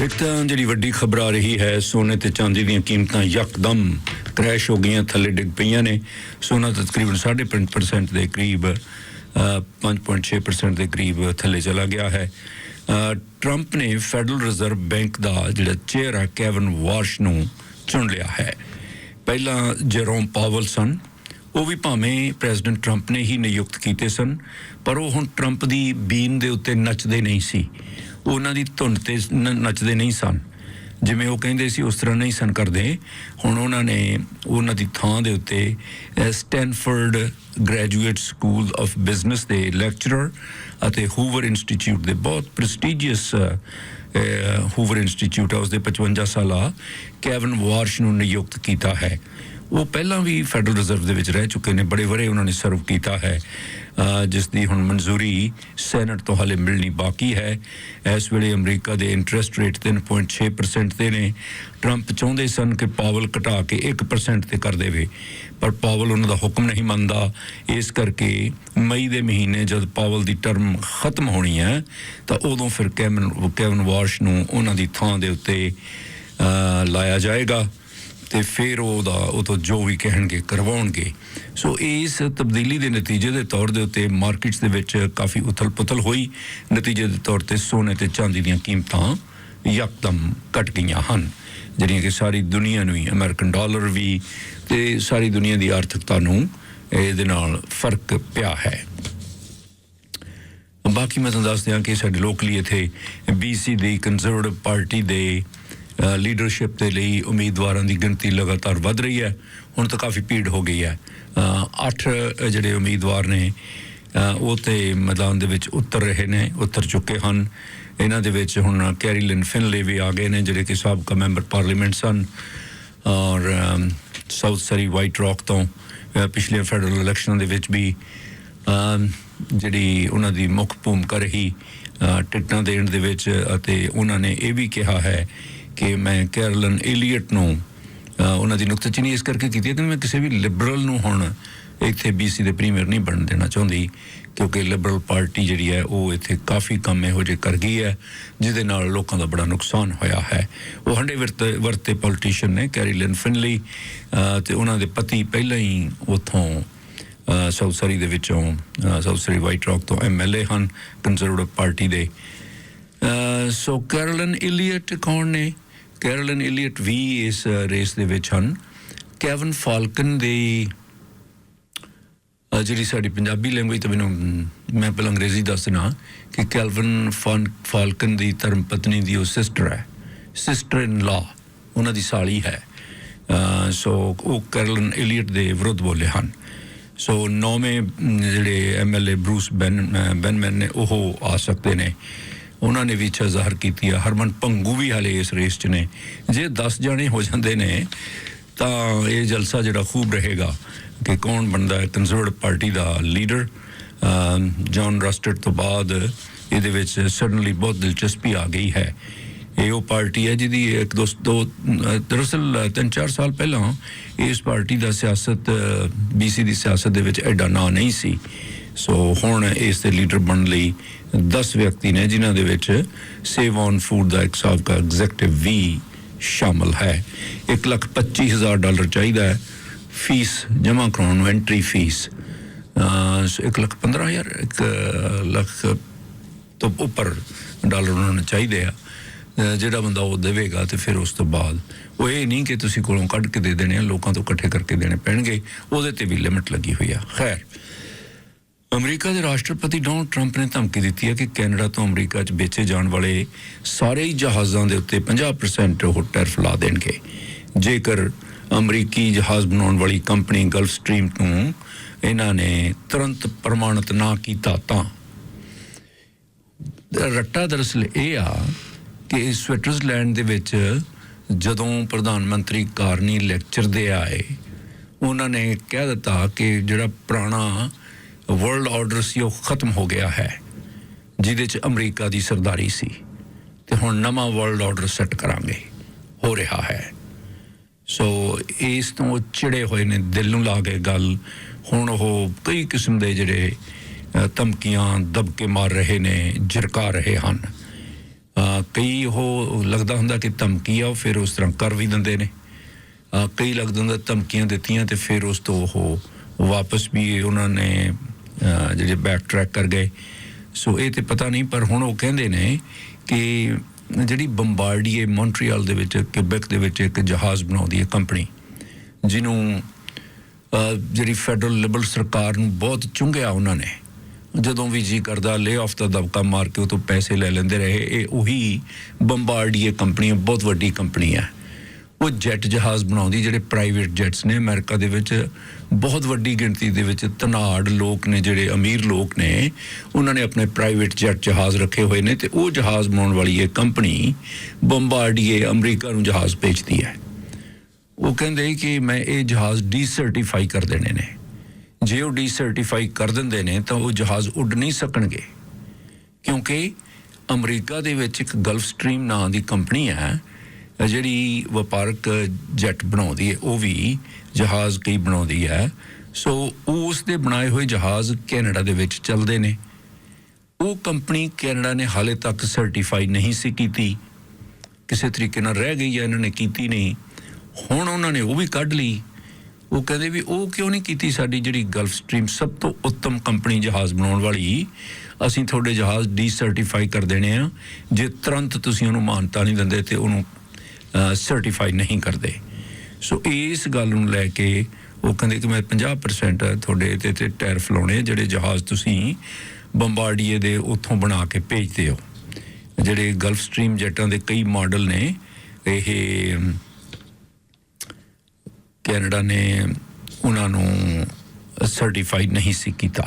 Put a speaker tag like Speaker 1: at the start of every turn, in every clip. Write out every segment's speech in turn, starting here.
Speaker 1: ਇੱਕ ਤਾਂ ਜਿਹੜੀ ਵੱਡੀ ਖਬਰ ਆ ਰਹੀ ਹੈ ਸੋਨੇ ਤੇ ਚਾਂਦੀ ਦੀਆਂ ਕੀਮਤਾਂ ਯਕਦਮ ਕ੍ਰੈਸ਼ ਹੋ ਗਈਆਂ ਥੱਲੇ ਡਿੱਗ ਪਈਆਂ ਨੇ। ਸੋਨਾ ਤਾਂ ਤਕਰੀਬਨ 5.5% ਦੇ ਕਰੀਬ ਅ, 5.6% ਦੇ ਕਰੀਬ ਥੱਲੇ ਚਲਾ ਗਿਆ ਹੈ। ਟਰੰਪ ਨੇ ਫੈਡਰਲ ਰਿਜ਼ਰਵ ਬੈਂਕ ਦਾ ਜਿਹੜਾ ਚੇਅਰ ਹੈ ਕੈਵਨ ਵਾਸ਼ ਨੂੰ ਚੁਣ ਲਿਆ ਹੈ। ਪਹਿਲਾਂ ਜੈਰੋਮ ਪਾਵਲ ਸਨ ਉਹ ਵੀ ਭਾਵੇਂ ਪ੍ਰੈਜ਼ੀਡੈਂਟ ਟਰੰਪ ਨੇ ਹੀ ਨਿਯੁਕਤ ਕੀਤੇ ਸਨ ਪਰ ਉਹ ਹੁਣ ਟਰੰਪ ਦੀ ਬੀਨ ਦੇ ਉੱਤੇ ਨੱਚਦੇ ਨਹੀਂ ਸੀ। ਉਹਨਾਂ ਦੀ ਧੁਨ ਤੇ ਨ- ਨੱਚਦੇ ਨਹੀਂ ਸਨ। ਜਿਵੇਂ ਉਹ ਕਹਿੰਦੇ ਸੀ ਉਸ ਤਰ੍ਹਾਂ ਨਹੀਂ ਸਨ ਕਰਦੇ। ਹੁਣ ਉਹਨਾਂ ਨੇ ਉਹਨਾਂ ਦੀ ਥਾਂ ਦੇ ਉੱਤੇ ਅਹ, Stanford graduate school of business ਦੇ ਲੈਕਚਰਰ ਅਤੇ ਹੂਵਰ ਇੰਸਟੀਚਿਊਟ ਦੇ ਬਹੁਤ ਪ੍ਰੈਸਟੀਜੀਅਸ ਹੂਵਰ ਇੰਸਟੀਚਿਊਟ ਆ ਉਸ ਦੇ 55 ਸਾਲਾ ਕੈਵਨ ਵਾਰਸ਼ ਨੂੰ ਨਿਯੁਕਤ ਕੀਤਾ ਹੈ। ਉਹ ਪਹਿਲਾਂ ਵੀ ਫੈਡਰਲ ਰਿਜ਼ਰਵ ਦੇ ਵਿੱਚ ਰਹਿ ਚੁੱਕੇ ਨੇ, ਬੜੇ ਵਰੇ ਉਹਨਾਂ ਨੇ ਸਰਵ ਕੀਤਾ ਹੈ। ਜਿਸ ਦੀ ਹੁਣ ਮਨਜ਼ੂਰੀ ਸੈਨੇਟ ਤੋਂ ਹਾਲੇ ਮਿਲਣੀ ਬਾਕੀ ਹੈ। ਇਸ ਵੇਲੇ ਅਮਰੀਕਾ ਦੇ ਇੰਟਰਸਟ ਰੇਟ 3.6% ਤੇ ਨੇ। ਟਰੰਪ ਚਾਹੁੰਦੇ ਸਨ ਕਿ ਪਾਵਲ ਘਟਾ ਕੇ 1% ਤੇ ਕਰ ਦੇਵੇ, ਪਰ ਪਾਵਲ ਉਹਨਾਂ ਦਾ ਹੁਕਮ ਨਹੀਂ ਮੰਨਦਾ। ਇਸ ਕਰਕੇ ਮਈ ਦੇ ਮਹੀਨੇ ਜਦ ਪਾਵਲ ਦੀ ਟਰਮ ਖਤਮ ਹੋਣੀ ਹੈ, ਤਾਂ ਉਦੋਂ ਫਿਰ ਕੈਵਨ ਕੈਵਨ ਵਾਸ਼ ਨੂੰ ਉਹਨਾਂ ਦੀ ਥਾਂ ਦੇ ਉੱਤੇ ਲਾਇਆ ਜਾਏਗਾ। ਤੇ ਫਿਰ ਉਹਦਾ, ਉਹ ਤੋਂ ਜੋ ਵੀ ਕਹਿਣਗੇ, ਕਰਵਾਉਣਗੇ। ਸੋ ਇਸ ਤਬਦੀਲੀ ਦੇ ਨਤੀਜੇ ਦੇ ਤੌਰ ਦੇ ਉੱਤੇ ਮਾਰਕੀਟਸ ਦੇ ਵਿੱਚ ਕਾਫੀ ਉਥਲ-ਪੁਥਲ ਹੋਈ। ਨਤੀਜੇ ਦੇ ਤੌਰ ਤੇ ਸੋਨੇ ਤੇ ਚਾਂਦੀ ਦੀਆਂ ਕੀਮਤਾਂ ਯਕਦਮ ਘਟ ਗਈਆਂ ਹਨ। ਜਿਹੜੀਆਂ ਕਿ ਸਾਰੀ ਦੁਨੀਆ ਨੂੰ ਹੀ ਅਮਰੀਕਨ ਡਾਲਰ ਵੀ ਤੇ ਸਾਰੀ ਦੁਨੀਆ ਦੀ ਆਰਥਿਕਤਾ ਨੂੰ ਇਹਦੇ ਨਾਲ ਫ਼ਰਕ ਪਿਆ ਹੈ। ਬਾਕੀ ਮੈਂ ਤੁਹਾਨੂੰ ਦੱਸ ਦਿਆਂ ਕਿ ਸਾਡੇ ਲੋਕਲੀ ਇੱਥੇ ਬੀਸੀ ਦੀ ਕੰਜ਼ਰਵੇਟਿਵ ਪਾਰਟੀ ਦੇ ਲੀਡਰਸ਼ਿਪ ਦੇ ਲਈ ਉਮੀਦਵਾਰਾਂ ਦੀ ਗਿਣਤੀ ਲਗਾਤਾਰ ਵੱਧ ਰਹੀ ਹੈ। ਹੁਣ ਤਾਂ ਕਾਫੀ ਭੀੜ ਹੋ ਗਈ ਹੈ। ਅ, ਅੱਠ ਜਿਹੜੇ ਉਮੀਦਵਾਰ ਨੇ ਉਹ ਤੇ ਮੈਦਾਨ ਦੇ ਵਿੱਚ ਉਤਰ ਰਹੇ ਨੇ ਉਤਰ ਚੁੱਕੇ ਹਨ। ਇਹਨਾਂ ਦੇ ਵਿੱਚ ਹੁਣ ਕੈਰੀਲਿਨ ਫਿਨਲੇ ਵੀ ਆ ਗਏ ਨੇ ਜਿਹੜੇ ਕਿ ਸਾਬਕਾ ਮੈਂਬਰ ਪਾਰਲੀਮੈਂਟ ਸਨ। ਔਰ ਸਾਊਥ ਸਰੀ ਵਾਈਟ ਰੌਕ ਤੋਂ ਅ, ਪਿਛਲੇ ਫੈਡਰਲ ਇਲੈਕਸ਼ਨਾਂ ਦੇ ਵਿੱਚ ਵੀ ਜਿਹੜੀ ਉਹਨਾਂ ਦੀ ਮੁੱਖ ਭੂਮਿਕਾ ਰਹੀ ਟਿਕਟਾਂ ਦੇਣ ਦੇ ਵਿੱਚ ਅਤੇ ਉਹਨਾਂ ਨੇ ਇਹ ਵੀ ਕਿਹਾ ਹੈ ਕਿ ਮੈਂ ਕੈਰਲਨ ਏਲੀਅਟ ਨੂੰ ਉਹਨਾਂ ਦੀ ਨੁਕਤਾਚੀਨੀ ਇਸ ਕਰਕੇ ਕੀਤੀ ਹੈ ਕਿ ਮੈਂ ਕਿਸੇ ਵੀ ਲਿਬਰਲ ਨੂੰ ਹੁਣ ਇੱਥੇ ਬੀਸੀ ਦੇ ਪ੍ਰੀਮੀਅਰ ਨਹੀਂ ਬਣਨ ਦੇਣਾ ਚਾਹੁੰਦੀ ਕਿਉਂਕਿ ਲਿਬਰਲ ਪਾਰਟੀ ਜਿਹੜੀ ਹੈ ਉਹ ਇੱਥੇ ਕਾਫੀ ਕੰਮ ਇਹੋ ਜਿਹੇ ਕਰ ਗਈ ਹੈ ਜਿਹਦੇ ਨਾਲ ਲੋਕਾਂ ਦਾ ਬੜਾ ਨੁਕਸਾਨ ਹੋਇਆ ਹੈ। ਉਹ ਹੰਡੇ ਵਰਤੇ ਵਰਤੇ ਪੋਲੀਟੀਸ਼ੀਅਨ ਨੇ ਕੈਰੀਲਨ ਫਿਨਲੀ ਅ, ਤੇ ਉਹਨਾਂ ਦੇ ਪਤੀ ਪਹਿਲਾਂ ਹੀ ਉਥੋਂ ਸਾਊਥ ਸਰੀ ਦੇ ਵਿੱਚੋਂ ਸਾਊਥ ਸਰੀ ਵਾਈਟ ਰੌਕ ਤੋਂ ਐਮਐਲਏ ਹਨ ਕੰਜ਼ਰਵੇਟਿਵ ਪਾਰਟੀ ਦੇ। ਸੋ ਕੈਰਲਨ ਇਲੀਅਟ ਕੌਣ ਨੇ? ਕੈਰਲਨ ਇਲੀਅਟ ਵੀ ਇਸ ਰੇਸ ਦੇ ਵਿੱਚ ਹਨ। ਕੈਵਨ ਫਾਲਕਨ ਦੀ ਜਿਹੜੀ ਸਾਡੀ ਪੰਜਾਬੀ ਲੈਂਗੁਏਜ ਤੇ ਮੈਨੂੰ ਮੈਂ ਪਹਿਲਾਂ ਅੰਗਰੇਜ਼ੀ ਦੱਸਣਾ ਕਿ ਕੈਲਵਨ ਫਾਨ ਫਾਲਕਨ ਦੀ ਧਰਮ ਪਤਨੀ ਦੀ ਉਹ ਸਿਸਟਰ ਹੈ। ਸਿਸਟਰ ਇਨ ਲਾ ਉਹਨਾਂ ਦੀ ਸਾਲੀ ਹੈ। ਸੋ ਉਹ ਕੈਰਲਨ ਇਲੀਅਟ ਦੇ ਵਿਰੁੱਧ ਬੋਲੇ ਹਨ। ਸੋ ਨੌਵੇਂ ਮ, ਜਿਹੜੇ ਐਮਐਲਏ ਬਰੂਸ ਬੈਨ ਬੈਨਮੈਨ ਨੇ ਉਹ ਆ ਸਕਦੇ ਨੇ। ਉਹਨਾਂ ਨੇ ਵੀ ਇੱਛਾ ਜ਼ਾਹਰ ਕੀਤੀ ਹੈ ਹਰਮਨ ਭੰਗੂ ਵੀ ਹਾਲੇ ਇਸ ਰੇਸ 'ਚ ਨੇ। ਜੇ 10 ਜਣੇ ਹੋ ਜਾਂਦੇ ਨੇ, ਤਾਂ ਇਹ ਜਲਸਾ ਜਿਹੜਾ ਖੂਬ ਰਹੇਗਾ ਕਿ ਕੌਣ ਬਣਦਾ ਹੈ। ਕੰਜ਼ਰਵੇਟਿਵ ਪਾਰਟੀ ਦਾ ਲੀਡਰ ਜੌਨ ਰਸਟਡ ਤੋਂ ਬਾਅਦ ਇਹਦੇ ਵਿੱਚ ਸਡਨਲੀ ਬਹੁਤ ਦਿਲਚਸਪੀ ਆ ਗਈ ਹੈ। ਇਹ ਉਹ ਪਾਰਟੀ ਹੈ ਜਿਹਦੀ ਇੱਕ ਦੋ ਦੋ, ਦਰਅਸਲ ਤਿੰਨ ਚਾਰ ਸਾਲ ਪਹਿਲਾਂ ਇਸ ਪਾਰਟੀ ਦਾ ਸਿਆਸਤ ਬੀਸੀ ਦੀ ਸਿਆਸਤ ਦੇ ਵਿੱਚ ਐਡਾ ਨਾਂ ਨਹੀਂ ਸੀ। ਸੋ ਹੁਣ ਇਸ ਦੇ ਲੀਡਰ ਬਣਨ ਲਈ 10 ਵਿਅਕਤੀ ਨੇ, ਜਿਨ੍ਹਾਂ ਦੇ ਵਿੱਚ ਸੇਵ ਔਨ ਫੂਡ ਦਾ ਇੱਕ ਸਾਬਕਾ ਐਗਜ਼ੈਕਟਿਵ ਵੀ ਸ਼ਾਮਲ ਹੈ। 125000 ਡਾਲਰ ਚਾਹੀਦਾ ਹੈ। ਫੀਸ, ਜਮ੍ਹਾਂ ਕਰਾਉਣ ਨੂੰ ਐਂਟਰੀ ਫੀਸ ਅਹ ਇੱਕ ਲੱਖ 15000 ਇੱਕ ਲੱਖ ਤੋਂ ਉੱਪਰ ਡਾਲਰ ਉਹਨਾਂ ਨੂੰ ਚਾਹੀਦੇ ਆ। ਜਿਹੜਾ ਬੰਦਾ ਉਹ ਦੇਵੇਗਾ ਤੇ ਫਿਰ ਉਸ ਤੋਂ ਬਾਅਦ ਉਹ ਇਹ ਨਹੀਂ ਕਿ ਤੁਸੀਂ ਕੋਲੋਂ ਕੱਢ ਕੇ ਦੇ ਦੇਣੇ ਆ, ਲੋਕਾਂ ਤੋਂ ਇਕੱਠੇ ਕਰਕੇ ਦੇਣੇ ਪੈਣਗੇ। ਉਹਦੇ ਤੇ ਵੀ ਲਿਮਿਟ ਲੱਗੀ ਹੋਈ ਆ। ਖੈਰ ਅਮਰੀਕਾ ਦੇ ਰਾਸ਼ਟਰਪਤੀ ਡੋਨਲਡ ਟਰੰਪ ਨੇ ਧਮਕੀ ਦਿੱਤੀ ਹੈ ਕਿ ਕੈਨੇਡਾ ਤੋਂ ਅਮਰੀਕਾ 'ਚ ਵੇਚੇ ਜਾਣ ਵਾਲੇ ਸਾਰੇ ਹੀ ਜਹਾਜ਼ਾਂ ਦੇ ਉੱਤੇ 50% ਉਹ ਟੈਰਫ ਲਾ ਦੇਣਗੇ। ਜੇਕਰ ਅਮਰੀਕੀ ਜਹਾਜ਼ ਬਣਾਉਣ ਵਾਲੀ ਕੰਪਨੀ ਗਲਫ ਸਟ੍ਰੀਮ ਨੂੰ ਇਹਨਾਂ ਨੇ ਤੁਰੰਤ ਪ੍ਰਮਾਣਿਤ ਨਾ ਕੀਤਾ ਤਾਂ। ਰੱਟਾ ਦਰਅਸਲ ਇਹ ਆ ਕਿ ਸਵਿਟਜ਼ਰਲੈਂਡ ਦੇ ਵਿੱਚ ਜਦੋਂ ਪ੍ਰਧਾਨ ਮੰਤਰੀ ਕਾਰਨੀ ਲੈਕਚਰ ਦੇ ਆਏ, ਉਹਨਾਂ ਨੇ ਕਹਿ ਦਿੱਤਾ ਕਿ ਜਿਹੜਾ ਪੁਰਾਣਾ ਵਰਲਡ ਆਰਡਰ ਸੀ ਉਹ ਖਤਮ ਹੋ ਗਿਆ ਹੈ ਜਿਹਦੇ ਚ ਅਮਰੀਕਾ ਦੀ ਸਰਦਾਰੀ ਸੀ। ਤੇ ਹੁਣ ਨਵਾਂ ਵਰਲਡ ਆਰਡਰ ਸੈੱਟ ਕਰਾਂਗੇ ਹੋ ਰਿਹਾ ਹੈ। ਸੋ ਇਸ ਤੋਂ ਉਹ ਚਿੜੇ ਹੋਏ ਨੇ ਦਿਲ ਨੂੰ ਲਾ ਕੇ ਗੱਲ। ਹੁਣ ਉਹ ਕਈ ਕਿਸਮ ਦੇ ਜਿਹੜੇ ਅ, ਧਮਕੀਆਂ ਦਬਕੇ ਮਾਰ ਰਹੇ ਨੇ ਝਿੜਕਾ ਰਹੇ ਹਨ। ਕਈ ਉਹ ਲੱਗਦਾ ਹੁੰਦਾ ਕਿ ਧਮਕੀ ਆ ਉਹ ਫਿਰ ਉਸ ਤਰ੍ਹਾਂ ਕਰ ਵੀ ਦਿੰਦੇ ਨੇ। ਕਈ ਲੱਗਦਾ ਹੁੰਦਾ ਧਮਕੀਆਂ ਦਿੱਤੀਆਂ ਤੇ ਫਿਰ ਉਸ ਤੋਂ ਉਹ ਵਾਪਸ ਵੀ ਉਹਨਾਂ ਨੇ ਜਿਹੜੇ ਬੈਕ ਟਰੈਕ ਕਰ ਗਏ। ਸੋ ਇਹ ਤੇ ਪਤਾ ਨਹੀਂ, ਪਰ ਹੁਣ ਉਹ ਕਹਿੰਦੇ ਨੇ ਕਿ ਜਿਹੜੀ ਬੰਬਾਰਡੀਏ ਮੌਂਟਰੀਅਲ ਦੇ ਵਿੱਚ ਕਿਬੈਕ ਦੇ ਵਿੱਚ ਇੱਕ ਜਹਾਜ਼ ਬਣਾਉਂਦੀ ਹੈ ਕੰਪਨੀ ਜਿਹਨੂੰ ਜਿਹੜੀ ਫੈਡਰਲ ਲਿਬਰਲ ਸਰਕਾਰ ਨੂੰ ਬਹੁਤ ਚੁੰਘਿਆ ਉਹਨਾਂ ਨੇ। ਜਦੋਂ ਵੀ ਜੀ ਕਰਦਾ ਲੇ ਆਫ ਦਾ ਦਬਕਾ ਮਾਰ ਕੇ ਉਹ ਤੋਂ ਪੈਸੇ ਲੈ ਲੈਂਦੇ ਰਹੇ। ਇਹ ਉਹੀ ਬੰਬਾਰਡੀਏ ਕੰਪਨੀ ਬਹੁਤ ਵੱਡੀ ਕੰਪਨੀ ਹੈ। ਉਹ ਜੈਟ ਜਹਾਜ਼ ਬਣਾਉਂਦੀ, ਜਿਹੜੇ ਪ੍ਰਾਈਵੇਟ ਜੈਟਸ ਨੇ ਅਮਰੀਕਾ ਦੇ ਵਿੱਚ, ਬਹੁਤ ਵੱਡੀ ਗਿਣਤੀ ਦੇ ਵਿੱਚ ਤਨਾੜ ਲੋਕ ਨੇ, ਜਿਹੜੇ ਅਮੀਰ ਲੋਕ ਨੇ, ਉਹਨਾਂ ਨੇ ਆਪਣੇ ਪ੍ਰਾਈਵੇਟ ਜੈਟ ਜਹਾਜ਼ ਰੱਖੇ ਹੋਏ ਨੇ ਤੇ ਉਹ ਜਹਾਜ਼ ਬਣਾਉਣ ਵਾਲੀ ਇਹ ਕੰਪਨੀ ਬੰਬਾਰਡੀਏ ਅਮਰੀਕਾ ਨੂੰ ਜਹਾਜ਼ ਵੇਚਦੀ ਹੈ। ਉਹ ਕਹਿੰਦੇ ਕਿ ਮੈਂ ਇਹ ਜਹਾਜ਼ ਡੀਸਰਟੀਫਾਈ ਕਰ ਦੇਣੇ ਨੇ। ਜੇ ਉਹ ਡੀਸਰਟੀਫਾਈ ਕਰ ਦਿੰਦੇ ਨੇ, ਤਾਂ ਉਹ ਜਹਾਜ਼ ਉੱਡ ਨਹੀਂ ਸਕਣਗੇ। ਕਿਉਂਕਿ ਅਮਰੀਕਾ ਦੇ ਵਿੱਚ ਇੱਕ ਗਲਫ ਸਟ੍ਰੀਮ ਨਾਂ ਦੀ ਕੰਪਨੀ ਹੈ ਜਿਹੜੀ ਵਪਾਰਕ ਜੈਟ ਬਣਾਉਂਦੀ ਹੈ, ਉਹ ਵੀ ਜਹਾਜ਼ ਕਈ ਬਣਾਉਂਦੀ ਹੈ। ਸੋ ਉਸ ਦੇ ਬਣਾਏ ਹੋਏ ਜਹਾਜ਼ ਕੈਨੇਡਾ ਦੇ ਵਿੱਚ ਚੱਲਦੇ ਨੇ। ਉਹ ਕੰਪਨੀ ਕੈਨੇਡਾ ਨੇ ਹਾਲੇ ਤੱਕ ਸਰਟੀਫਾਈ ਨਹੀਂ ਸੀ ਕੀਤੀ। ਕਿਸੇ ਤਰੀਕੇ ਨਾਲ ਰਹਿ ਗਈ ਹੈ, ਇਹਨਾਂ ਨੇ ਕੀਤੀ ਨਹੀਂ। ਹੁਣ ਉਹਨਾਂ ਨੇ ਉਹ ਵੀ ਕੱਢ ਲਈ। ਉਹ ਕਹਿੰਦੇ ਵੀ ਉਹ ਕਿਉਂ ਨਹੀਂ ਕੀਤੀ ਸਾਡੀ ਜਿਹੜੀ ਗਲਫ ਸਟ੍ਰੀਮ ਸਭ ਤੋਂ ਉੱਤਮ ਕੰਪਨੀ ਜਹਾਜ਼ ਬਣਾਉਣ ਵਾਲੀ? ਅਸੀਂ ਤੁਹਾਡੇ ਜਹਾਜ਼ ਡੀਸਰਟੀਫਾਈ ਕਰ ਦੇਣੇ ਆ। ਜੇ ਤੁਰੰਤ ਤੁਸੀਂ ਉਹਨੂੰ ਮਾਨਤਾ ਨਹੀਂ ਦਿੰਦੇ ਤੇ ਉਹਨੂੰ ਸਰਟੀਫਾਈ ਨਹੀਂ ਕਰਦੇ। ਸੋ ਇਸ ਗੱਲ ਨੂੰ ਲੈ ਕੇ ਉਹ ਕਹਿੰਦੇ ਕਿ ਮੈਂ 50% ਤੁਹਾਡੇ ਤੇ ਤੇ ਟੈਰਿਫ ਲਾਉਣੇ ਜਿਹੜੇ ਜਹਾਜ਼ ਤੁਸੀਂ ਬੰਬਾਰਡੀਏ ਦੇ ਉੱਥੋਂ ਬਣਾ ਕੇ ਭੇਜਦੇ ਹੋ। ਜਿਹੜੇ ਗਲਫ ਸਟ੍ਰੀਮ ਜੈਟਾਂ ਦੇ ਕਈ ਮਾਡਲ ਨੇ, ਇਹ ਕੈਨੇਡਾ ਨੇ ਉਹਨਾਂ ਨੂੰ ਸਰਟੀਫਾਈ ਨਹੀਂ ਸੀ ਕੀਤਾ।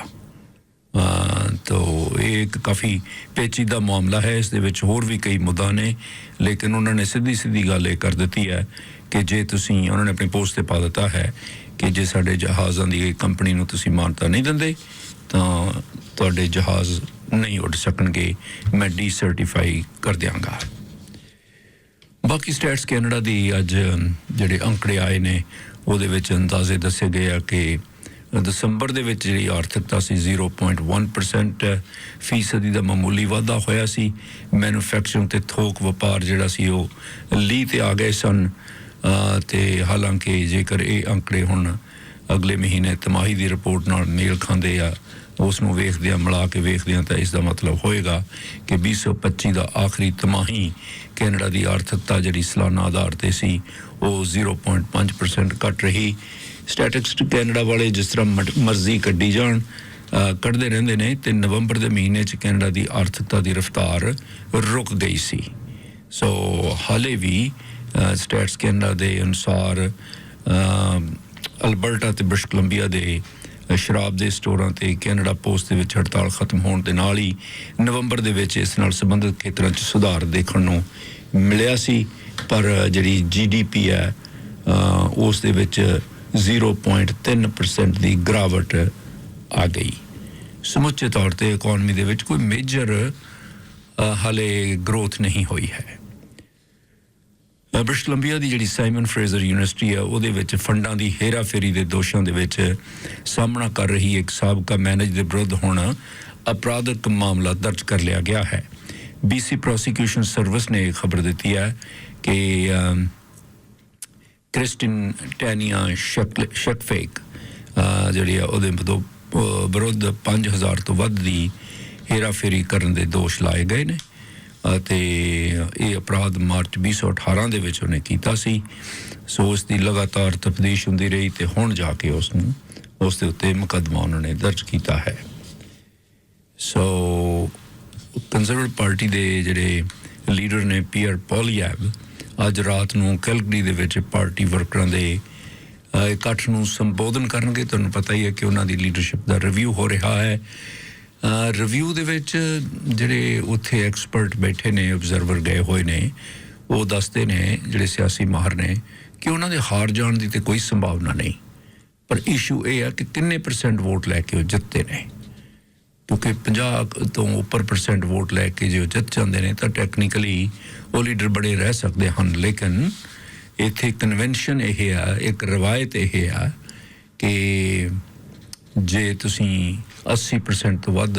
Speaker 1: ਅਹ ਤੋ ਇਹ ਇੱਕ ਕਾਫੀ ਪੇਚੀਦਾ ਮਾਮਲਾ ਹੈ। ਇਸ ਦੇ ਵਿੱਚ ਹੋਰ ਵੀ ਕਈ ਮੁੱਦਾ ਨੇ, ਲੇਕਿਨ ਉਹਨਾਂ ਨੇ ਸਿੱਧੀ ਸਿੱਧੀ ਗੱਲ ਇਹ ਕਰ ਦਿੱਤੀ ਹੈ ਕਿ ਜੇ ਤੁਸੀਂ, ਉਹਨਾਂ ਨੇ ਆਪਣੀ ਪੋਸਟ ਤੇ ਪਾ ਦਿੱਤਾ ਹੈ ਕਿ ਜੇ ਸਾਡੇ ਜਹਾਜ਼ਾਂ ਦੀ ਕੰਪਨੀ ਨੂੰ ਤੁਸੀਂ ਮਾਨਤਾ ਨਹੀਂ ਦਿੰਦੇ, ਤਾਂ ਤੁਹਾਡੇ ਜਹਾਜ਼ ਨਹੀਂ ਉੱਡ ਸਕਣਗੇ। ਮੈਂ ਡੀ ਸਰਟੀਫਾਈ ਕਰ ਦਿਆਂਗਾ। ਬਾਕੀ ਸਟੇਟਸ ਕੈਨੇਡਾ ਦੀ ਅੱਜ ਜਿਹੜੇ ਅੰਕੜੇ ਆਏ ਨੇ, ਉਹਦੇ ਵਿੱਚ ਅੰਦਾਜ਼ੇ ਦੱਸੇ ਗਏ ਆ ਕਿ ਦਸੰਬਰ ਦੇ ਵਿੱਚ ਜਿਹੜੀ ਆਰਥਿਕਤਾ ਸੀ 0.1% ਫੀਸਦੀ ਦਾ ਮਾਮੂਲੀ ਵਾਧਾ ਹੋਇਆ ਸੀ। ਮੈਨੂਫੈਕਚਰਿੰਗ ਤੇ ਥੋਕ ਵਪਾਰ ਜਿਹੜਾ ਸੀ ਉਹ ਲੀ ਤੇ ਆ ਗਏ ਸਨ। ਅਹ ਤੇ ਹਾਲਾਂਕਿ ਜੇਕਰ ਇਹ ਅੰਕੜੇ ਹੁਣ ਅਗਲੇ ਮਹੀਨੇ ਤਿਮਾਹੀ ਦੀ ਰਿਪੋਰਟ ਨਾਲ ਮੇਲ ਖਾਂਦੇ ਆ ਉਸ ਨੂੰ ਵੇਖਦਿਆਂ, ਮਿਲਾ ਕੇ ਵੇਖਦਿਆਂ ਤਾਂ ਇਸ ਦਾ ਮਤਲਬ ਹੋਏਗਾ ਕਿ 2025 ਦਾ ਆਖਰੀ ਤਿਮਾਹੀ ਕੈਨੇਡਾ ਦੀ ਆਰਥਿਕਤਾ ਜਿਹੜੀ ਸਾਲਾਨਾ ਆਧਾਰ ਤੇ ਸੀ, ਉਹ 0.5% ਘਟ ਰਹੀ। ਸਟੈਟਿਸਟਿਕ ਕੈਨੇਡਾ ਵਾਲੇ ਜਿਸ ਤਰ੍ਹਾਂ ਮਰ- ਮਰਜ਼ੀ ਕੱਢੀ ਜਾਣ ਕੱਢਦੇ ਰਹਿੰਦੇ ਨੇ ਤੇ ਨਵੰਬਰ ਦੇ ਮਹੀਨੇ 'ਚ ਕੈਨੇਡਾ ਦੀ ਆਰਥਿਕਤਾ ਦੀ ਰਫ਼ਤਾਰ ਰੁਕ ਗਈ ਸੀ। ਸੋ ਹਾਲੇ ਵੀ ਸਟੈਟਸ ਕੈਨੇਡਾ ਦੇ ਅਨੁਸਾਰ ਅਲਬਰਟਾ ਤੇ ਬ੍ਰਿਟਿਸ਼ ਕੋਲੰਬੀਆ ਦੇ ਸ਼ਰਾਬ ਦੇ ਸਟੋਰਾਂ ਤੇ ਕੈਨੇਡਾ ਪੋਸਟ ਦੇ ਵਿੱਚ ਹੜਤਾਲ ਖਤਮ ਹੋਣ ਦੇ ਨਾਲ ਹੀ ਨਵੰਬਰ ਦੇ ਵਿੱਚ ਇਸ ਨਾਲ ਸੰਬੰਧਿਤ ਖੇਤਰਾਂ 'ਚ ਸੁਧਾਰ ਦੇਖਣ ਨੂੰ ਮਿਲਿਆ ਸੀ। ਪਰ ਜਿਹੜੀ ਜੀਡੀਪੀ ਹੈ ਉਸ ਦੇ ਵਿੱਚ 0.3% ਦੀ ਗਿਰਾਵਟ ਆ ਗਈ। ਸਮੁੱਚੇ ਤੌਰ ਤੇ ਇਕਨੋਮੀ ਦੇ ਵਿੱਚ ਕੋਈ ਮੇਜਰ ਹਾਲੇ ਗਰੋਥ ਨਹੀਂ ਹੋਈ ਹੈ। ਅਹ ਬ੍ਰਿਟਿਸ਼ ਕੋਲੰਬੀਆ ਦੀ ਜਿਹੜੀ ਸਾਈਮਨ ਫਰੇਜ਼ਰ ਯੂਨੀਵਰਸਿਟੀ ਹੈ ਉਹਦੇ ਵਿੱਚ ਫੰਡਾਂ ਦੀ ਹੇਰਾਫੇਰੀ ਦੇ ਦੋਸ਼ਾਂ ਦੇ ਵਿੱਚ ਸਾਹਮਣਾ ਕਰ ਰਹੀ ਇੱਕ ਸਾਬਕਾ ਮੈਨੇਜਰ ਦੇ ਵਿਰੁੱਧ ਹੁਣ ਅਪਰਾਧਿਕ ਮਾਮਲਾ ਦਰਜ ਕਰ ਲਿਆ ਗਿਆ ਹੈ। ਬੀਸੀ ਪ੍ਰੋਸੀਕਿਊਸ਼ਨ ਸਰਵਿਸ ਨੇ ਇਹ ਖਬਰ ਦਿੱਤੀ ਹੈ ਕਿ ਕ੍ਰਿਸਟਿਨ ਟੈਨੀਆ ਸ਼ਕਲ ਸ਼ਕਫੇਕ ਅਹ, ਜਿਹੜੀ ਆ ਉਹਦੇ ਵਿਰੁੱਧ ਅਹ, ਵਿਰੁੱਧ 5000 ਤੋਂ ਵੱਧ ਦੀ ਹੇਰਾਫੇਰੀ ਕਰਨ ਦੇ ਦੋਸ਼ ਲਾਏ ਗਏ ਨੇ। ਅਤੇ ਇਹ ਅਪਰਾਧ ਮਾਰਚ 2018 ਦੇ ਵਿੱਚ ਉਹਨੇ ਕੀਤਾ ਸੀ। ਸੋ ਉਸ ਦੀ ਲਗਾਤਾਰ ਤਫਦੀਸ਼ ਹੁੰਦੀ ਰਹੀ ਤੇ ਹੁਣ ਜਾ ਕੇ ਉਸ ਨੂੰ ਉਸ ਦੇ ਉੱਤੇ ਮੁਕੱਦਮਾ ਉਹਨਾਂ ਨੇ ਦਰਜ ਕੀਤਾ ਹੈ। ਸੋ ਕੰਜ਼ਰਵੇਟਿਵ ਪਾਰਟੀ ਦੇ ਜਿਹੜੇ ਲੀਡਰ ਨੇ ਪੀਅਰ ਪੋਲੀਐਬ ਅੱਜ ਰਾਤ ਨੂੰ ਕੈਲਗਰੀ ਦੇ ਵਿੱਚ ਪਾਰਟੀ ਵਰਕਰਾਂ ਦੇ ਇਕੱਠ ਨੂੰ ਸੰਬੋਧਨ ਕਰਨਗੇ। ਤੁਹਾਨੂੰ ਪਤਾ ਹੀ ਹੈ ਕਿ ਉਹਨਾਂ ਦੀ ਲੀਡਰਸ਼ਿਪ ਦਾ ਰਿਵਿਊ ਹੋ ਰਿਹਾ ਹੈ। ਰਿਵਿਊ ਦੇ ਵਿੱਚ ਜਿਹੜੇ ਉੱਥੇ ਐਕਸਪਰਟ ਬੈਠੇ ਨੇ ਆਬਜ਼ਰਵਰ ਗਏ ਹੋਏ ਨੇ, ਉਹ ਦੱਸਦੇ ਨੇ, ਜਿਹੜੇ ਸਿਆਸੀ ਮਾਹਰ ਨੇ, ਕਿ ਉਹਨਾਂ ਦੇ ਹਾਰ ਜਾਣ ਦੀ ਤੇ ਕੋਈ ਸੰਭਾਵਨਾ ਨਹੀਂ। ਪਰ ਇਸ਼ੂ ਇਹ ਹੈ ਕਿ ਕਿੰਨੇ ਪਰਸੈਂਟ ਵੋਟ ਲੈ ਕੇ ਉਹ ਜਿੱਤਦੇ ਨੇ। ਕਿਉਂਕਿ 50 ਤੋਂ ਉੱਪਰ ਪਰਸੈਂਟ ਵੋਟ ਲੈ ਕੇ ਜੇ ਉਹ ਜਿੱਤ ਜਾਂਦੇ ਨੇ, ਤਾਂ ਟੈਕਨੀਕਲੀ ਉਹ ਲੀਡਰ ਬੜੇ ਰਹਿ ਸਕਦੇ ਹਨ। ਲੇਕਿਨ ਇੱਥੇ ਕਨਵੈਨਸ਼ਨ ਇਹ ਆ, ਇੱਕ ਰਵਾਇਤ ਇਹ ਆ ਕਿ ਜੇ ਤੁਸੀਂ 80% ਤੋਂ ਵੱਧ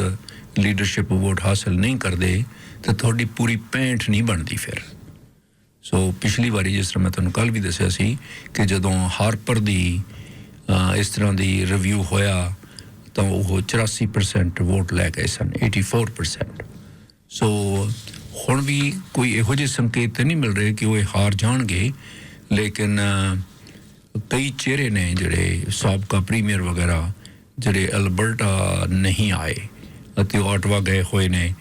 Speaker 1: ਲੀਡਰਸ਼ਿਪ ਵੋਟ ਹਾਸਲ ਨਹੀਂ ਕਰਦੇ, ਤਾਂ ਤੁਹਾਡੀ ਪੂਰੀ 65 ਨਹੀਂ ਬਣਦੀ ਫਿਰ। ਸੋ ਪਿਛਲੀ ਵਾਰੀ ਜਿਸ ਤਰ੍ਹਾਂ ਮੈਂ ਤੁਹਾਨੂੰ ਕੱਲ ਵੀ ਦੱਸਿਆ ਸੀ ਕਿ ਜਦੋਂ ਹਾਰਪਰ ਦੀ ਇਸ ਤਰ੍ਹਾਂ ਦੀ ਰਿਵਿਊ ਹੋਇਆ ਤਾਂ ਉਹ 84% ਵੋਟ ਲੈ ਗਏ ਸਨ 84% ਸੋ ਹੁਣ ਵੀ ਕੋਈ ਇਹੋ ਜਿਹੇ ਸੰਕੇਤ ਨਹੀਂ ਮਿਲ ਰਹੇ ਕਿ ਉਹ ਇਹ ਹਾਰ ਜਾਣਗੇ, ਲੇਕਿਨ ਕਈ ਚਿਹਰੇ ਨੇ ਜਿਹੜੇ ਸਾਬਕਾ ਪ੍ਰੀਮੀਅਰ ਵਗੈਰਾ ਜਿਹੜੇ ਅਲਬਰਟਾ ਨਹੀਂ ਆਏ ਅਤੇ ਉਹ ਆਟਵਾ ਗਏ ਹੋਏ ਨੇ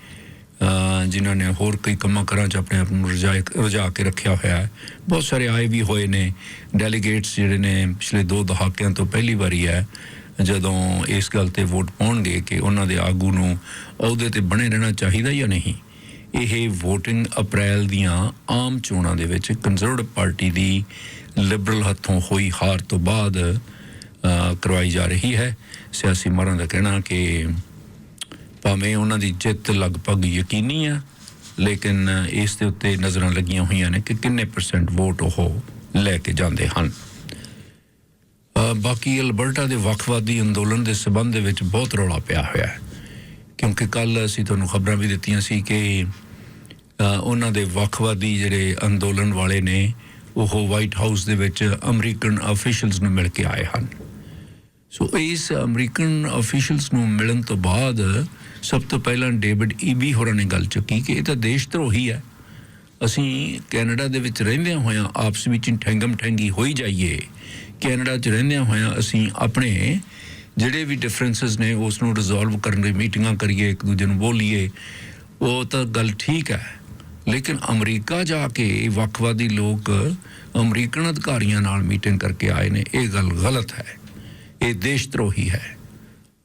Speaker 1: ਜਿਨ੍ਹਾਂ ਨੇ ਹੋਰ ਕਈ ਕੰਮਾਂ ਕਰਾਂ ਚ ਆਪਣੇ ਆਪ ਨੂੰ ਰਜਾ ਰਜਾ ਕੇ ਰੱਖਿਆ ਹੋਇਆ ਹੈ। ਬਹੁਤ ਸਾਰੇ ਆਏ ਵੀ ਹੋਏ ਨੇ, ਡੈਲੀਗੇਟਸ ਜਿਹੜੇ ਨੇ ਪਿਛਲੇ ਦੋ ਦਹਾਕਿਆਂ ਤੋਂ ਪਹਿਲੀ ਵਾਰੀ ਹੈ ਜਦੋਂ ਇਸ ਗੱਲ ਤੇ ਵੋਟ ਪਾਉਣਗੇ ਕਿ ਉਹਨਾਂ ਦੇ ਆਗੂ ਨੂੰ ਅਹੁਦੇ ਤੇ ਬਣੇ ਰਹਿਣਾ ਚਾਹੀਦਾ ਜਾਂ ਨਹੀਂ, ਇਹ VOTING ਅਪ੍ਰੈਲ ਦੀਆਂ ਆਮ ਚੋਣਾਂ ਦੇ ਵਿੱਚ ਕੰਜ਼ਰਵੇਟਿਵ ਪਾਰਟੀ ਦੀ ਲਿਬਰਲ ਹੱਥੋਂ ਹੋਈ ਹਾਰ ਤੋਂ ਬਾਅਦ ਕਰਵਾਈ ਜਾ ਰਹੀ ਹੈ। ਸਿਆਸੀ ਮਾਰਾਂ ਦਾ ਕਹਿਣਾ ਕਿ ਭਾਵੇਂ ਉਹਨਾਂ ਦੀ ਜਿੱਤ ਲਗਭਗ ਯਕੀਨੀ ਆ, ਲੇਕਿਨ ਇਸ ਦੇ ਉੱਤੇ ਨਜ਼ਰਾਂ ਲੱਗੀਆਂ ਹੋਈਆਂ ਨੇ ਕਿ ਕਿੰਨੇ ਪਰਸੈਂਟ ਵੋਟ ਉਹ ਲੈ ਕੇ ਜਾਂਦੇ ਹਨ। ਬਾਕੀ ਅਲਬਰਟਾ ਦੇ ਵੱਖਵਾਦੀ ਅੰਦੋਲਨ ਦੇ ਸਬੰਧ ਦੇ ਵਿੱਚ ਬਹੁਤ ਰੌਲਾ ਪਿਆ ਹੋਇਆ ਹੈ। ਕਿਉਂਕਿ ਕੱਲ ਅਸੀਂ ਤੁਹਾਨੂੰ ਖਬਰਾਂ ਵੀ ਦਿੱਤੀਆਂ ਸੀ ਕਿ ਉਹਨਾਂ ਦੇ ਵੱਖਵਾਦੀ ਜਿਹੜੇ ਅੰਦੋਲਨ ਵਾਲੇ ਨੇ, ਉਹ ਵਾਈਟ ਹਾਊਸ ਦੇ ਵਿੱਚ ਅਮਰੀਕਨ ਅਫੀਸ਼ੀਅਲਸ ਨੂੰ ਮਿਲ ਕੇ ਆਏ ਹਨ। ਸੋ ਇਸ ਅਮਰੀਕਨ ਅਫੀਸ਼ੀਅਲਸ ਨੂੰ ਮਿਲਣ ਤੋਂ ਬਾਅਦ ਸਭ ਤੋਂ ਪਹਿਲਾਂ ਡੇਵਿਡ ਈਬੀ ਹੋਰਾਂ ਨੇ ਗੱਲ ਚੁੱਕੀ ਕਿ ਇਹ ਤਾਂ ਦੇਸ਼ ਧਰੋਹੀ ਹੈ। ਅਸੀਂ ਕੈਨੇਡਾ ਦੇ ਵਿੱਚ ਰਹਿੰਦਿਆਂ ਹੋਇਆਂ ਆਪਸ ਵਿੱਚ ਠੰਗਮ ਠੰਗੀ ਹੋਈ ਜਾਈਏ। ਕੈਨੇਡਾ 'ਚ ਰਹਿੰਦਿਆਂ ਹੋਇਆਂ ਅਸੀਂ ਆਪਣੇ ਜਿਹੜੇ ਵੀ ਡਿਫਰੈਂਸਸ ਨੇ ਉਸ ਨੂੰ ਰਿਜ਼ੋਲਵ ਕਰਨ ਲਈ ਮੀਟਿੰਗਾਂ ਕਰੀਏ, ਇੱਕ ਦੂਜੇ ਨੂੰ ਬੋਲੀਏ, ਉਹ ਤਾਂ ਗੱਲ ਠੀਕ ਹੈ। ਲੇਕਿਨ ਅਮਰੀਕਾ ਜਾ ਕੇ ਵੱਖਵਾਦੀ ਲੋਕ ਅਮਰੀਕਨ ਅਧਿਕਾਰੀਆਂ ਨਾਲ ਮੀਟਿੰਗ ਕਰਕੇ ਆਏ ਨੇ, ਇਹ ਗੱਲ ਗਲਤ ਹੈ। ਇਹ ਦੇਸ਼ ਧਰੋਹੀ ਹੈ।